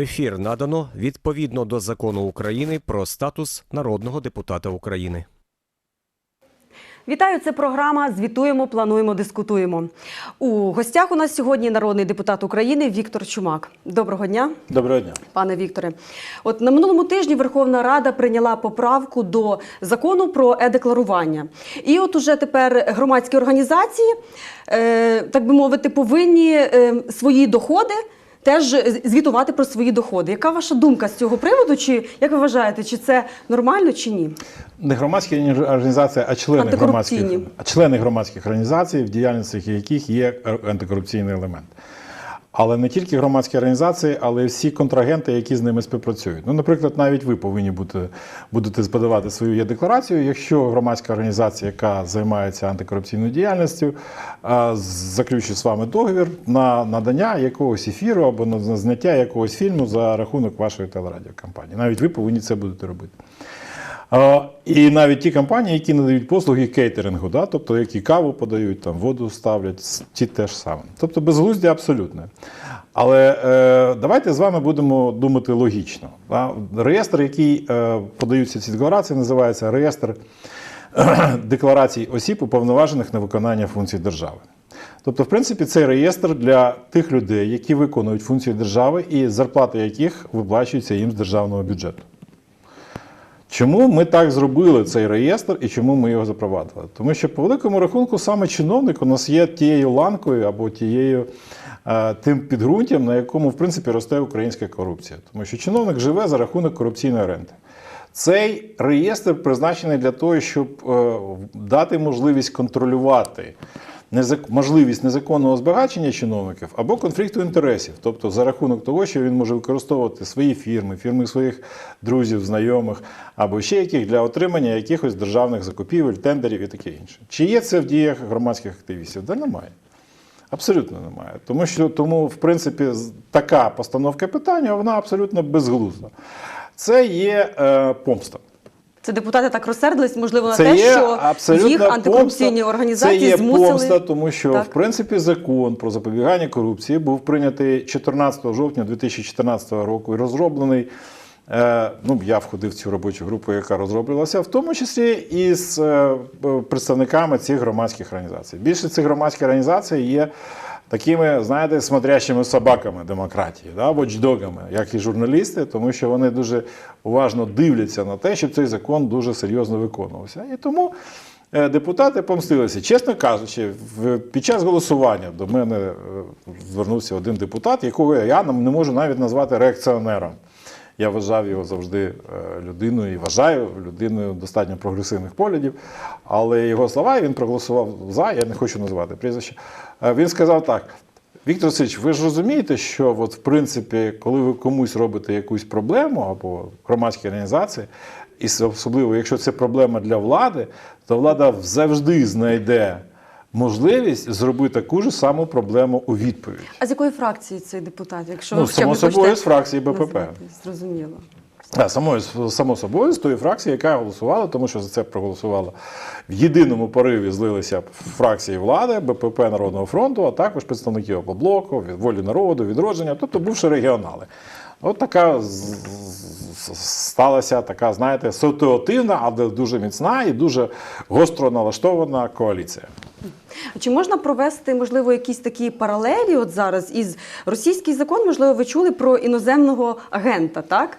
Ефір надано відповідно до закону України про статус народного депутата України. Вітаю, це програма. Звітуємо, плануємо, дискутуємо. У гостях у нас сьогодні народний депутат України Віктор Чумак. Доброго дня, Доброго дня. пане Вікторе. От на минулому тижні Верховна Рада прийняла поправку до закону про е-декларування. І от уже тепер громадські організації, е, так би мовити, повинні е, свої доходи. Теж звітувати про свої доходи. Яка ваша думка з цього приводу? Чи як ви вважаєте, чи це нормально чи ні? Не громадські організації, а члени громадських а члени громадських організацій, в діяльності яких є антикорупційний елемент. Але не тільки громадські організації, але й всі контрагенти, які з ними співпрацюють. Ну, наприклад, навіть ви повинні бути, будете подавати свою є декларацію, якщо громадська організація, яка займається антикорупційною діяльністю, заключить з вами договір на надання якогось ефіру або на зняття якогось фільму за рахунок вашої телерадіокомпанії. Навіть ви повинні це будете робити. І навіть ті компанії, які надають послуги кейтерингу, да, тобто які каву подають, там, воду ставлять, ті теж саме. Тобто безглуздя абсолютне. Але е, давайте з вами будемо думати логічно. Да. Реєстр, який е, подаються ці декларації, називається реєстр декларацій осіб, уповноважених на виконання функцій держави. Тобто, в принципі, цей реєстр для тих людей, які виконують функції держави і зарплати яких виплачуються їм з державного бюджету. Чому ми так зробили цей реєстр і чому ми його запровадили? Тому що, по великому рахунку, саме чиновник у нас є тією ланкою або тією е, тим підґрунтям, на якому в принципі росте українська корупція. Тому що чиновник живе за рахунок корупційної ренти. Цей реєстр призначений для того, щоб е, дати можливість контролювати можливість незаконного збагачення чиновників або конфлікту інтересів, тобто за рахунок того, що він може використовувати свої фірми, фірми своїх друзів, знайомих або ще яких для отримання якихось державних закупівель, тендерів і таке інше. Чи є це в діях громадських активістів? Да немає. Абсолютно немає. Тому що тому, в принципі, така постановка питання вона абсолютно безглузда. Це є е, помста. Це депутати так розсердились, можливо, на Це те, є що їх антикорупційні помста. організації Це є змусили. помста, тому що Так. в принципі закон про запобігання корупції був прийнятий 14 жовтня 2014 року і розроблений. е, Ну, я входив в цю робочу групу, яка розроблювалася, в тому числі і з е, представниками цих громадських організацій. Більше цих громадських організацій є такими, знаєте, смотрящими собаками демократії, да, вочдогами, як і журналісти, тому що вони дуже уважно дивляться на те, щоб цей закон дуже серйозно виконувався. І тому е, депутати помстилися. Чесно кажучи, під час голосування до мене е, звернувся один депутат, якого я не можу навіть назвати реакціонером. Я вважав його завжди е, людиною і вважаю людиною достатньо прогресивних поглядів. Але його слова він проголосував за, я не хочу називати прізвище. Е, Він сказав так: Віктор Васильович, ви ж розумієте, що от, в принципі, коли ви комусь робите якусь проблему або громадські організації, і особливо, якщо це проблема для влади, то влада завжди знайде можливість зробити таку ж саму проблему у відповідь. А з якої фракції цей депутат? Якщо Ну, само собою, з фракції БПП. назвати? Зрозуміло. А, само, само собою з тої фракції, яка голосувала, тому що за це проголосувала в єдиному пориві злилися фракції влади, БПП Народного фронту, а також представники Облоку, від волі народу, відродження, тобто бувши регіонали. От така сталася така, знаєте, ситуативна, але дуже міцна і дуже гостро налаштована коаліція. А Чи можна провести, можливо, якісь такі паралелі от зараз із російський закон, можливо, ви чули про іноземного агента, так?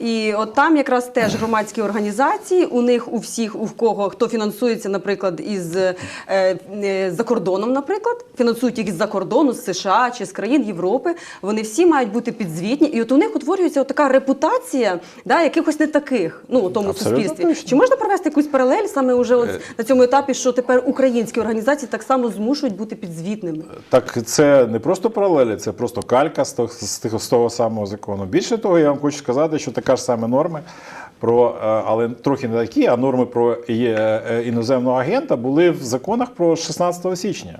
І от там якраз теж громадські організації, у них у всіх, у кого хто фінансується, наприклад, із е, е, за кордоном, наприклад, фінансують їх з-за кордону, з США чи з країн Європи, вони всі мають бути підзвітні, і от у них утворюється от така репутація да, якихось не таких, ну у тому Абсолютно суспільстві. точно. Чи можна провести якусь паралель саме уже от на цьому етапі, що тепер українські організації так само змушують бути підзвітними? Так це не просто паралелі, це просто калька з того, з того, самого закону. Більше того, я вам хочу сказати, що така ж саме норми про, е, але трохи не такі, а норми про е, іноземного агента були в законах про 16 січня.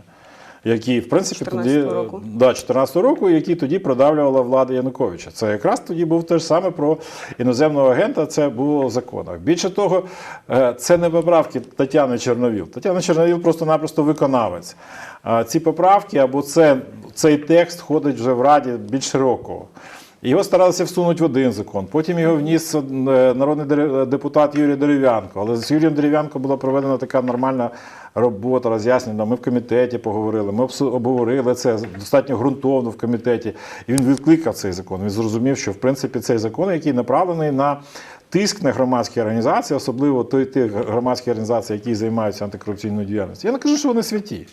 Які, в принципі, 14 тоді року. Да, 14 року, які тоді продавлювала влада Януковича. Це якраз тоді був те ж саме про іноземного агента. Це було в законах. Більше того, е, це не поправки Тетяни Чорновіл. Тетяна Чорновіл просто-напросто виконавець. А Ці поправки або це, цей текст ходить вже в раді більше року. Його старалися всунути в один закон. Потім його вніс е, народний депутат Юрій Дерев'янко. Але з Юрієм Дерев'янко була проведена така нормальна робота, роз'яснена. Ми в комітеті поговорили, ми обговорили це достатньо ґрунтовно в комітеті. І він відкликав цей закон. Він зрозумів, що в принципі цей закон, який направлений на тиск на громадські організації, особливо той тих громадських організацій, які займаються антикорупційною діяльністю. Я не кажу, що вони святі.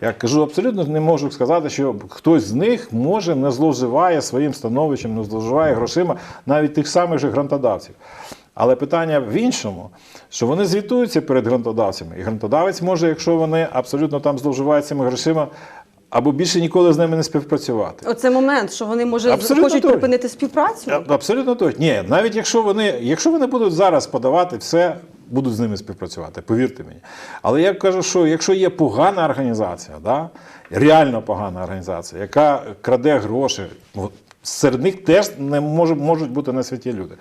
Я кажу, абсолютно не можу сказати, що хтось з них може не зловживає своїм становищем, не зловживає грошима навіть тих самих же грантодавців. Але питання в іншому, що вони звітуються перед грантодавцями, і грантодавець може, якщо вони абсолютно там зловживають цими грошима, або більше ніколи з ними не співпрацювати. Оце момент, що вони може Абсолютно хочуть точно. припинити співпрацю. Абсолютно точно. Ні, навіть якщо вони, якщо вони будуть зараз подавати все, будуть з ними співпрацювати, повірте мені. Але я кажу, що якщо є погана організація, да, реально погана організація, яка краде гроші, ну, серед них теж не може, можуть бути не святі люди.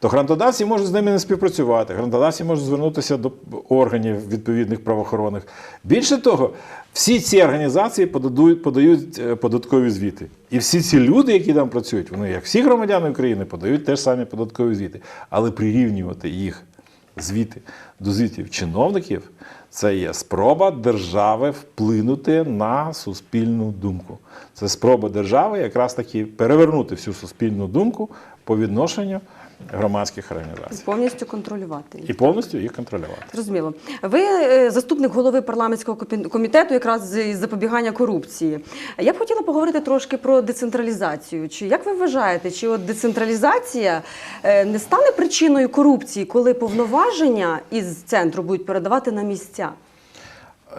То грантодавці можуть з ними не співпрацювати, грантодавці можуть звернутися до органів відповідних правоохоронних. Більше того, всі ці організації подають, подають е, податкові звіти. І всі ці люди, які там працюють, вони, як всі громадяни України, подають теж самі податкові звіти. Але прирівнювати їх звіти до звітів чиновників це є спроба держави вплинути на суспільну думку. Це спроба держави якраз таки перевернути всю суспільну думку по відношенню громадських організацій Повністю контролювати їх. і повністю їх контролювати. Зрозуміло. Ви е, заступник голови парламентського комітету якраз з запобігання корупції. Я б хотіла поговорити трошки про децентралізацію. Чи як ви вважаєте, чи от децентралізація е, не стане причиною корупції, коли повноваження із центру будуть передавати на місця?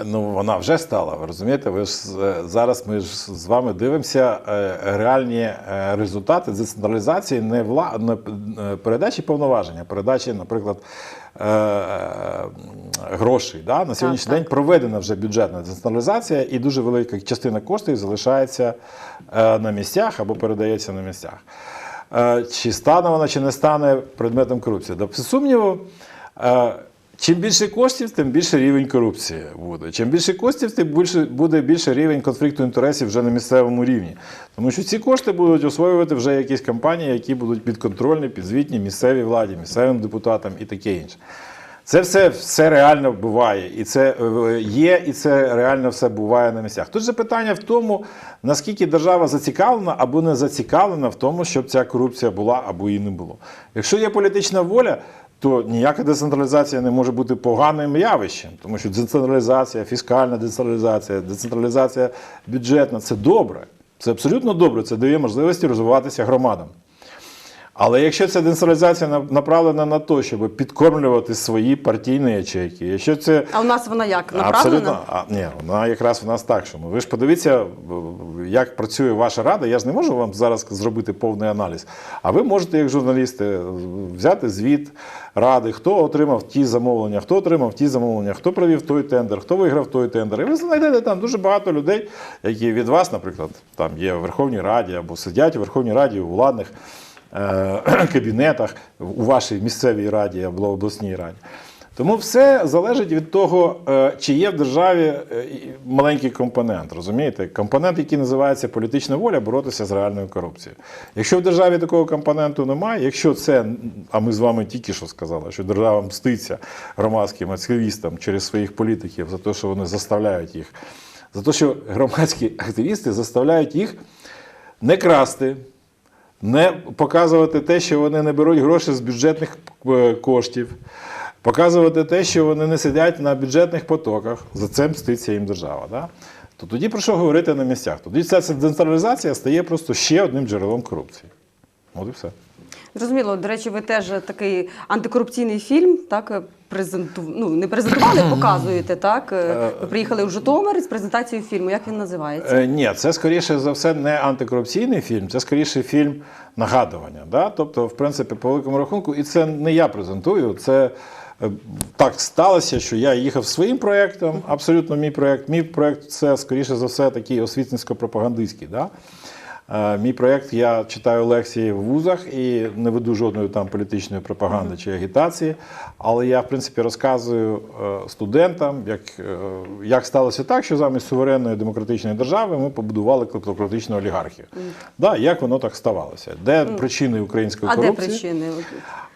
Ну, вона вже стала, ви розумієте? Ви ж е, зараз ми ж з вами дивимося е, реальні е, результати децентралізації не вла... не передачі повноваження, а передачі, наприклад, грошей. Да? На сьогоднішній так. день проведена вже бюджетна децентралізація, і дуже велика частина коштів залишається на місцях або передається на місцях. Чи стане вона, чи не стане предметом корупції? До сумніву. Чим більше коштів, тим більше рівень корупції буде. Чим більше коштів, тим більше буде більше рівень конфлікту інтересів вже на місцевому рівні. Тому що ці кошти будуть освоювати вже якісь компанії, які будуть підконтрольні, підзвітні місцевій владі, місцевим депутатам і таке інше. Це все, все реально буває, і це е, є, і це реально все буває на місцях. Тут же питання в тому, наскільки держава зацікавлена або не зацікавлена в тому, щоб ця корупція була або її не було. Якщо є політична воля, то ніяка децентралізація не може бути поганим явищем, тому що децентралізація, фіскальна децентралізація, децентралізація бюджетна це добре. Це абсолютно добре. Це дає можливості розвиватися громадам. Але якщо ця децентралізація направлена на те, щоб підкормлювати свої партійні ячейки, якщо це А у нас вона як направлена? Абсолютно, а, ні, вона якраз в нас так, що ну, ви ж подивіться, як працює ваша рада. Я ж не можу вам зараз зробити повний аналіз. А ви можете, як журналісти, взяти звіт ради, хто отримав ті замовлення, хто отримав ті замовлення, хто провів той тендер, хто виграв той тендер. І ви знайдете там дуже багато людей, які від вас, наприклад, там є в Верховній Раді або сидять у Верховній Раді у владних кабінетах, у вашій місцевій раді або обласній раді. Тому все залежить від того, е, чи є в державі е, маленький компонент. Розумієте? Компонент, який називається політична воля, боротися з реальною корупцією. Якщо в державі такого компоненту немає, якщо це, а ми з вами тільки що сказали, що держава мститься громадським активістам через своїх політиків за те, що вони заставляють їх, за те, що громадські активісти заставляють їх не красти, не показувати те, що вони не беруть гроші з бюджетних е, коштів, показувати те, що вони не сидять на бюджетних потоках, за це мститься їм держава. Да? То тоді про що говорити на місцях? Тоді ця децентралізація стає просто ще одним джерелом корупції. От і все. Зрозуміло, до речі, ви теж такий антикорупційний фільм, так презенту... ну, не презентували, показуєте, так? Е, Ви приїхали в Житомир з презентацією фільму. Як він називається? Е, ні, це скоріше за все не антикорупційний фільм, це скоріше фільм нагадування. Да? Тобто, в принципі, по великому рахунку, і це не я презентую, це. е, Так сталося, що я їхав своїм проєктом, абсолютно мій проєкт. Мій проєкт це, скоріше за все, такий освітницько-пропагандистський. Да? Е, Мій проєкт я читаю лекції в вузах і не веду жодної там політичної пропаганди чи агітації. Але я, в принципі, розказую е, студентам, як, е, як сталося так, що замість суверенної демократичної держави ми побудували клептократичну олігархію. Да, як воно так ставалося? Де причини української А де причини?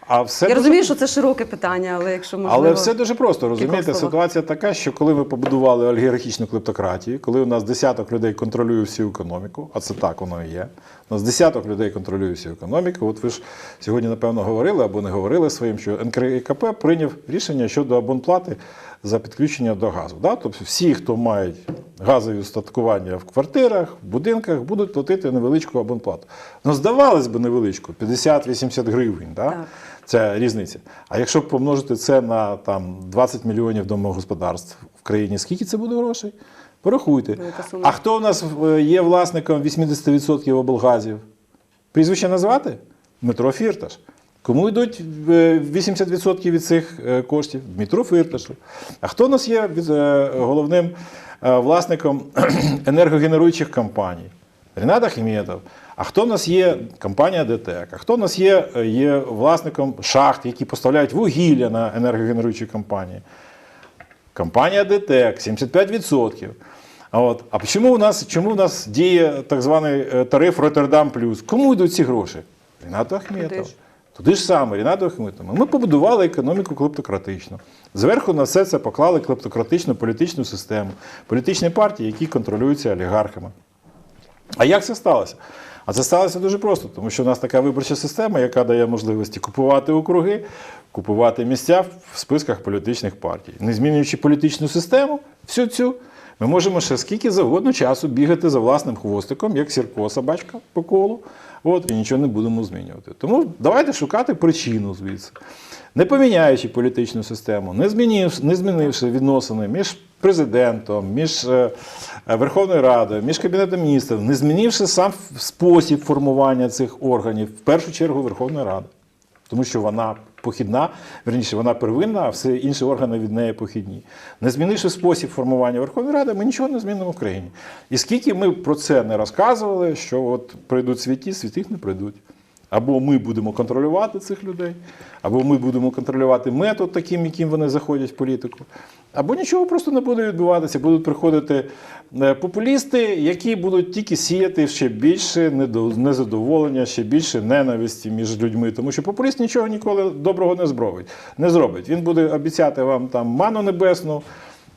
А все Я дуже розумію, що це широке питання, але якщо можливо... але все дуже просто. Розумієте, ситуація така, що коли ми побудували олігархічну клептократію, коли у нас десяток людей контролює всю економіку, а це так воно і є. У нас десяток людей контролює всю економіку. От ви ж сьогодні, напевно, говорили або не говорили своїм, що НКРІКП прийняв рішення щодо абонплати за підключення до газу. Да? Тобто всі, хто мають газові устаткування в квартирах, в будинках, будуть платити невеличку абонплату. Ну, здавалось би, невеличку 50-80 гривень. Да? Так. Це різниця. А якщо помножити це на там 20 мільйонів домогосподарств в країні, скільки це буде грошей? Порахуйте. А хто у нас е, є власником 80% облгазів? Прізвище назвати? Дмитро Фірташ. Кому йдуть е, 80% від цих е, коштів? Дмитро Фірташу. А хто у нас є е, головним е, власником енергогенеруючих компаній? Ренат Ахметов. А хто в нас є компанія ДТЕК? А хто в нас є, е, є власником шахт, які поставляють вугілля на енергогенеруючі компанії? Компанія ДТЕК 75%. А От. А чому у нас, чому у нас діє так званий е, тариф Роттердам Плюс? Кому йдуть ці гроші? Рінату Ахметов. Туди ж. Туди ж саме, Рінату Ахметову. Ми побудували економіку клептократичну. Зверху на все це поклали клептократичну політичну систему, політичні партії, які контролюються олігархами. А як це сталося? А це сталося дуже просто, тому що в нас така виборча система, яка дає можливості купувати округи, купувати місця в списках політичних партій. Не змінюючи політичну систему, всю цю, ми можемо ще скільки завгодно часу бігати за власним хвостиком, як сірко собачка по колу, от, і нічого не будемо змінювати. Тому давайте шукати причину звідси. Не поміняючи політичну систему, не, змінивши, не змінивши відносини між президентом, між е, е, Верховною Радою, між Кабінетом міністрів, не змінивши сам спосіб формування цих органів, в першу чергу Верховної Ради. Тому що вона похідна, верніше, вона первинна, а всі інші органи від неї похідні. Не змінивши спосіб формування Верховної Ради, ми нічого не змінимо в країні. І скільки ми про це не розказували, що от прийдуть святі, святих не прийдуть. Або ми будемо контролювати цих людей, або ми будемо контролювати метод таким, яким вони заходять в політику. Або нічого просто не буде відбуватися. Будуть приходити е, популісти, які будуть тільки сіяти ще більше незадоволення, ще більше ненависті між людьми. Тому що популіст нічого ніколи доброго не зробить. Не зробить. Він буде обіцяти вам там ману небесну.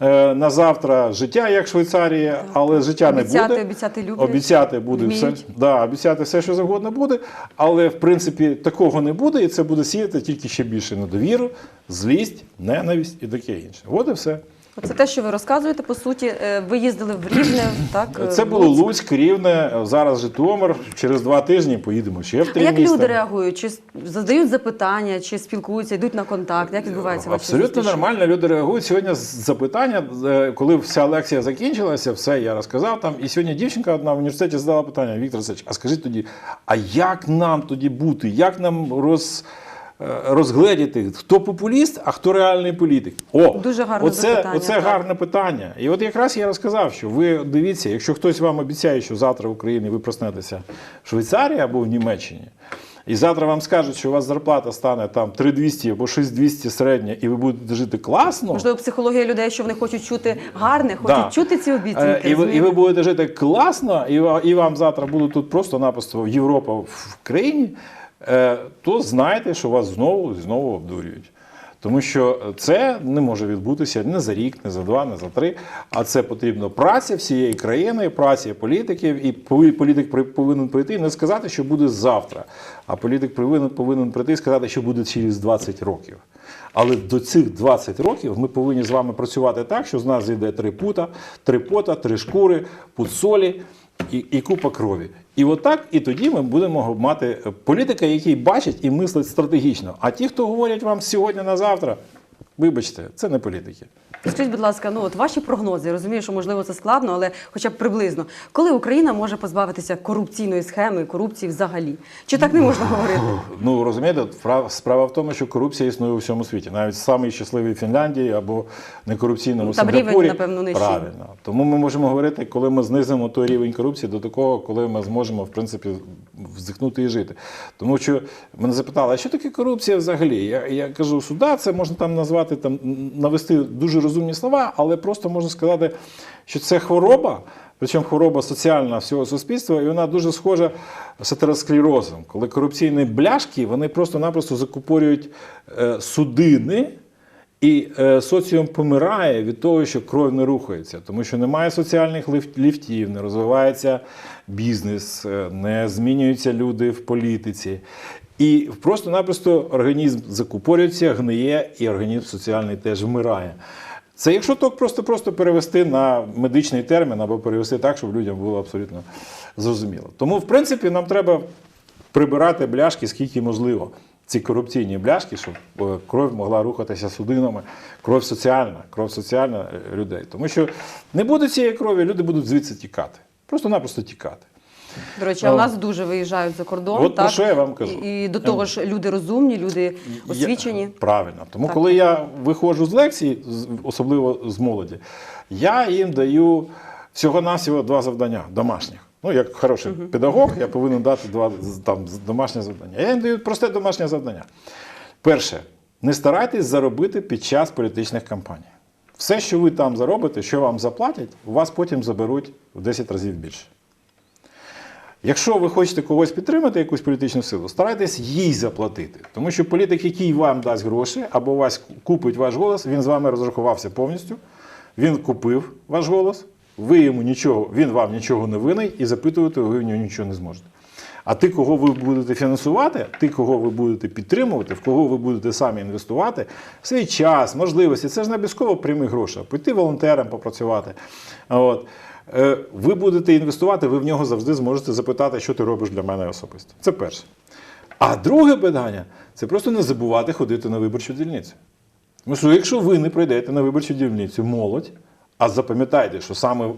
Е, На завтра життя, як Швейцарія, але життя не буде. обіцяти люблять, Обіцяти буде все, да, обіцяти все, що завгодно буде, але в принципі такого не буде, і це буде сіяти тільки ще більше недовіру, злість, ненависть і таке інше. От і все. Це те, що ви розказуєте. По суті, Е, ви їздили в Рівне, так? е, Це було Луцьк. Луцьк, Рівне, зараз Житомир. Через два тижні поїдемо ще в А три як міста. люди реагують? Чи задають запитання, чи спілкуються, йдуть на контакт? Як відбувається ваші Абсолютно зустрічі? нормально. Люди реагують. Сьогодні запитання, е, коли вся лекція закінчилася, все я розказав там. І сьогодні дівчинка одна в університеті задала питання: Віктор Васильович, а скажіть тоді, а як нам тоді бути? Як нам роз. Е, Розгледіти, хто популіст, а хто реальний політик. О, Дуже гарне оце, запитання, Оце так. гарне питання. І от якраз я розказав, що ви дивіться, якщо хтось вам обіцяє, що завтра в Україні ви проснетеся в Швейцарії або в Німеччині, і завтра вам скажуть, що у вас зарплата стане там 3200 або 6200 середня, і ви будете жити класно. Можливо, психологія людей, що вони хочуть чути гарне, хочуть Да. чути ці обіцянки. Е, І ви, і ви будете жити класно, і, і вам завтра буде тут просто-напросто Європа в країні, то знайте, що вас знову і знову обдурюють. Тому що це не може відбутися не за рік, не за два, не за три. А це потрібно праця всієї країни, праця політиків, і політик повинен прийти і не сказати, що буде завтра. А політик повинен, повинен прийти і сказати, що буде через 20 років. Але до цих 20 років ми повинні з вами працювати так, що з нас зійде три пута, три пота, три шкури, пут солі і, і купа крові. І отак, і тоді ми будемо мати політика, який бачить і мислить стратегічно. А ті, хто говорять вам сьогодні на завтра, Вибачте, це не політики. Скажіть, будь ласка, ну от ваші прогнози, я розумію, що можливо це складно, але хоча б приблизно, коли Україна може позбавитися корупційної схеми, корупції взагалі? Чи так не можна говорити? Ну розумієте, справа в тому, що корупція існує у всьому світі, навіть в самій щасливій Фінляндії або некорупційному Ну, там рівень, напевно, нижчий. Правильно. Тому ми можемо говорити, коли ми знизимо той рівень корупції до такого, коли ми зможемо в принципі вздихнути і жити. Тому що мене запитали, а що таке корупція взагалі? Я, я кажу, що да, це можна там назвати там навести дуже розумні слова, але просто можна сказати, що це хвороба. Причому хвороба соціальна всього суспільства, і вона дуже схожа з атеросклерозом, коли корупційні бляшки вони просто-напросто закупорюють е, судини, і е, соціум помирає від того, що кров не рухається, тому що немає соціальних ліфтів, не розвивається бізнес, е, не змінюються люди в політиці. І просто-напросто організм закупорюється, гниє, і організм соціальний теж вмирає. Це якщо так просто-просто перевести на медичний термін або перевести так, щоб людям було абсолютно зрозуміло. Тому, в принципі, нам треба прибирати бляшки скільки можливо. Ці корупційні бляшки, щоб е, кров могла рухатися судинами, кров соціальна, кров соціальна е, людей. Тому що не буде цієї крові, люди будуть звідси тікати. Просто-напросто тікати. До речі, а у нас дуже виїжджають за кордон. От про що я вам кажу. І, і до того ж, люди розумні, люди освічені. Я, правильно. Тому Так. коли я виходжу з лекцій, особливо з молоді, я їм даю всього-навсього два завдання домашніх. Ну, як хороший педагог, я повинен дати два там, домашні завдання. Я їм даю просте домашнє завдання. Перше, не старайтесь заробити під час політичних кампаній. Все, що ви там заробите, що вам заплатять, у вас потім заберуть в 10 разів більше. Якщо ви хочете когось підтримати, якусь політичну силу, старайтесь їй заплатити. Тому що політик, який вам дасть гроші або вас купить ваш голос, він з вами розрахувався повністю, він купив ваш голос, ви йому нічого, він вам нічого не винний і запитувати ви в нього нічого не зможете. А ти, кого ви будете фінансувати, ти, кого ви будете підтримувати, в кого ви будете самі інвестувати, свій час, можливості, це ж не обов'язково прямі гроші, піти волонтером попрацювати. От. Е, Ви будете інвестувати, ви в нього завжди зможете запитати, що ти робиш для мене особисто. Це перше. А друге питання це просто не забувати ходити на виборчу дільницю. Тому що якщо ви не прийдете на виборчу дільницю молодь, а запам'ятайте, що саме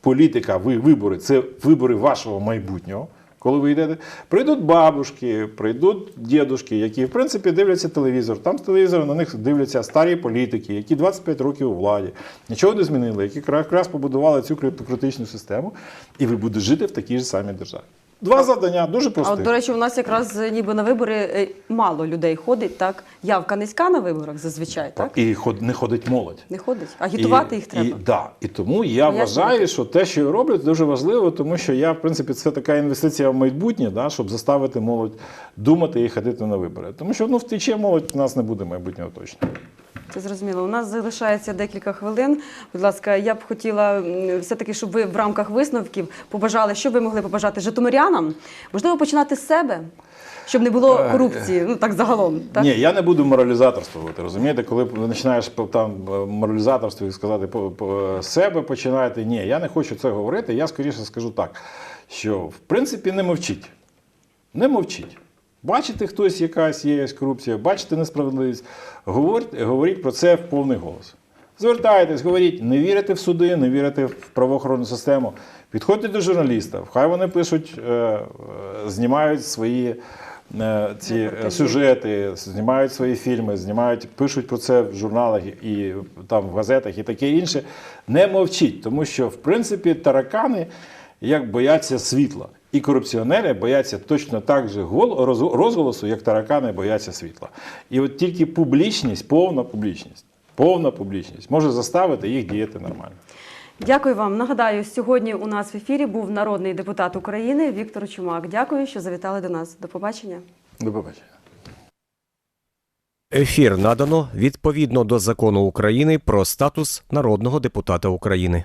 політика, ви вибори це вибори вашого майбутнього. Коли ви йдете, прийдуть бабушки, прийдуть дідушки, які в принципі дивляться телевізор. Там з телевізора на них дивляться старі політики, які 25 років у владі, нічого не змінили, які якраз побудували цю криптократичну систему, і ви будете жити в такій ж самій державі. Два завдання дуже А от, до речі, у нас якраз е, ніби на вибори е, мало людей ходить, так? Явка низька на виборах зазвичай, так? І ход- не ходить молодь. Не ходить. Агітувати і, їх треба. І, да. і тому я як вважаю, що те, що я роблю, дуже важливо, тому що я, в принципі, це така інвестиція в майбутнє, да, щоб заставити молодь думати і ходити на вибори. Тому що ну, втече молодь, у нас не буде майбутнього точно. Це зрозуміло. У нас залишається декілька хвилин. Будь ласка, я б хотіла все-таки, щоб ви в рамках висновків побажали, що ви могли побажати житомирянам? Можливо, починати з себе, щоб не було корупції, ну так загалом. Так? Ні, я не буду моралізаторствувати. Розумієте, коли починаєш там е, моралізаторство і сказати по, по себе починаєте. Ні, я не хочу це говорити. Я скоріше скажу так, що в принципі не мовчіть. Не мовчіть. Бачите, хтось якась є корупція, бачите несправедливість. Говоріть, говоріть про це в повний голос. Звертайтесь, говоріть, не вірите в суди, не вірите в правоохоронну систему. Підходьте до журналістів, хай вони пишуть, е, е, знімають свої е, ці сюжети, знімають свої фільми, знімають, пишуть про це в журналах і там в газетах і таке інше. Не мовчіть, тому що в принципі таракани як бояться світла. І корупціонери бояться точно так же гол- роз- розголосу, як таракани бояться світла. І от тільки публічність, повна публічність, повна публічність може заставити їх діяти нормально. Дякую вам. Нагадаю, сьогодні у нас в ефірі був народний депутат України Віктор Чумак. Дякую, що завітали до нас. До побачення. До побачення. Ефір надано відповідно до закону України про статус народного депутата України.